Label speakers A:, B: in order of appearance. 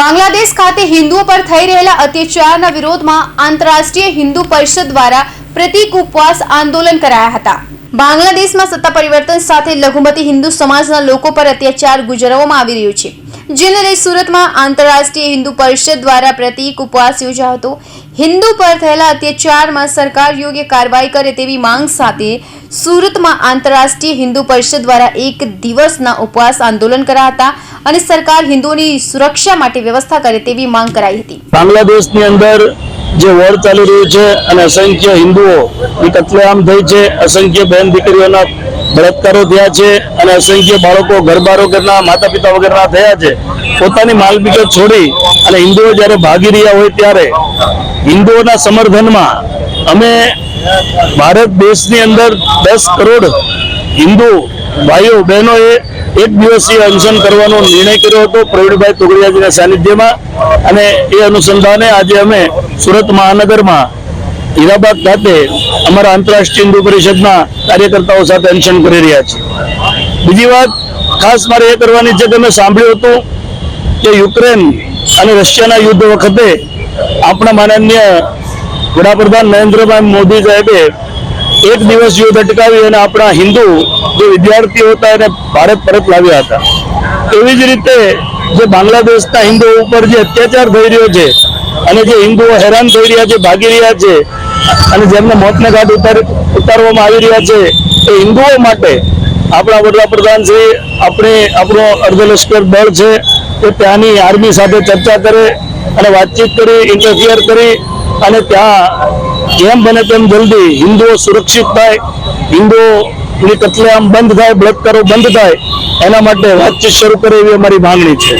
A: બાંગ્લાદેશ ખાતે હિન્દુઓ પર થઈ રહેલા અત્યાચારના વિરોધમાં આંતરરાષ્ટ્રીય હિન્દુ પરિષદ દ્વારા પ્રતિક ઉપવાસ આંદોલન કરાયા હતા. બાંગ્લાદેશમાં સત્તા પરિવર્તન સાથે લઘુમતી હિન્દુ સમાજના લોકો પર અત્યાચાર ગુજરાવવામાં આવી રહ્યો છે. જેને લઈ સુરતમાં આંતરરાષ્ટ્રીય હિન્દુ પરિષદ દ્વારા પ્રતિક ઉપવાસ યોજાયો હતો. હિન્દુ પર થયેલા અત્યાચારમાં સરકાર યોગ્ય કાર્યવાહી કરે તેવી માંગ સાથે સુરતમાં આંતરરાષ્ટ્રીય હિન્દુ પરિષદ દ્વારા એક દિવસના ઉપવાસ આંદોલન કરાયા અને સરકાર હિન્દુઓની સુરક્ષા માટે વ્યવસ્થા કરે તેવી માંગ કરાઈ હતી.
B: બાંગ્લાદેશની અંદર જે વોર ચાલી રહ્યું છે અને અસંખ્ય હિન્દુઓ કતલેઆમ થઈ છે. અસંખ્ય બહેન દીકરીઓના બળાત્કારો થયા છે અને અસંખ્ય બાળકો, ઘરબારો વગરના માતા પિતા વગરના થયા છે. પોતાની માલ છોડી અને હિન્દુઓ જ્યારે ભાગી રહ્યા હોય ત્યારે હિન્દુઓના સમર્થનમાં અમે ભારત દેશની અંદર દસ કરોડ હિન્દુ ભાઈઓ, બહેનોએ એક દિવસીય અનશન કરવાનો નિર્ણય કર્યો હતો પ્રવીણભાઈ તોગડિયાજીના સાનિધ્યમાં. અને એ અનુસંધાને આજે અમે સુરત મહાનગરમાં હીરાબાગ ખાતે અમારા આંતરરાષ્ટ્રીય હિન્દુ પરિષદના કાર્યકર્તાઓ સાથે અનશન કરી રહ્યા છે. બીજી વાત, ખાસ મારે એ કરવાની છે કે મેં સાંભળ્યું હતું કે યુક્રેન અને રશિયાના યુદ્ધ વખતે આપણા માનનીય વડાપ્રધાન નરેન્દ્રભાઈ મોદી સાહેબે એક દિવસ યુદ્ધ અટકાવી અને આપણા હિન્દુ જે વિદ્યાર્થીઓ હતા એને ભારત પરત લાવ્યા હતા. એવી જ રીતે જે બાંગ્લાદેશના હિન્દુઓ ઉપર જે અત્યાચાર થઈ રહ્યો છે અને જે હિન્દુઓ હેરાન થઈ રહ્યા છે, ભાગી રહ્યા છે અને જેમને મોતને ઘાટ ઉતાર, ઉતારવામાં આવી રહ્યા છે, એ હિન્દુઓ માટે આપણા વડાપ્રધાન શ્રી આપણે, આપણો અર્ધલશ્કર દળ છે, એ ત્યાંની આર્મી સાથે ચર્ચા કરે અને વાતચીત કરી ઇન્ટરફિયર કરી અને ત્યાં જેમ બને તેમ જલ્દી હિન્દુઓ સુરક્ષિત થાય, હિન્દુઓની કતલેઆમ બંધ થાય, બળાત્કારો બંધ થાય, એના માટે વાતચીત શરૂ કરે એવી અમારી માંગણી છે.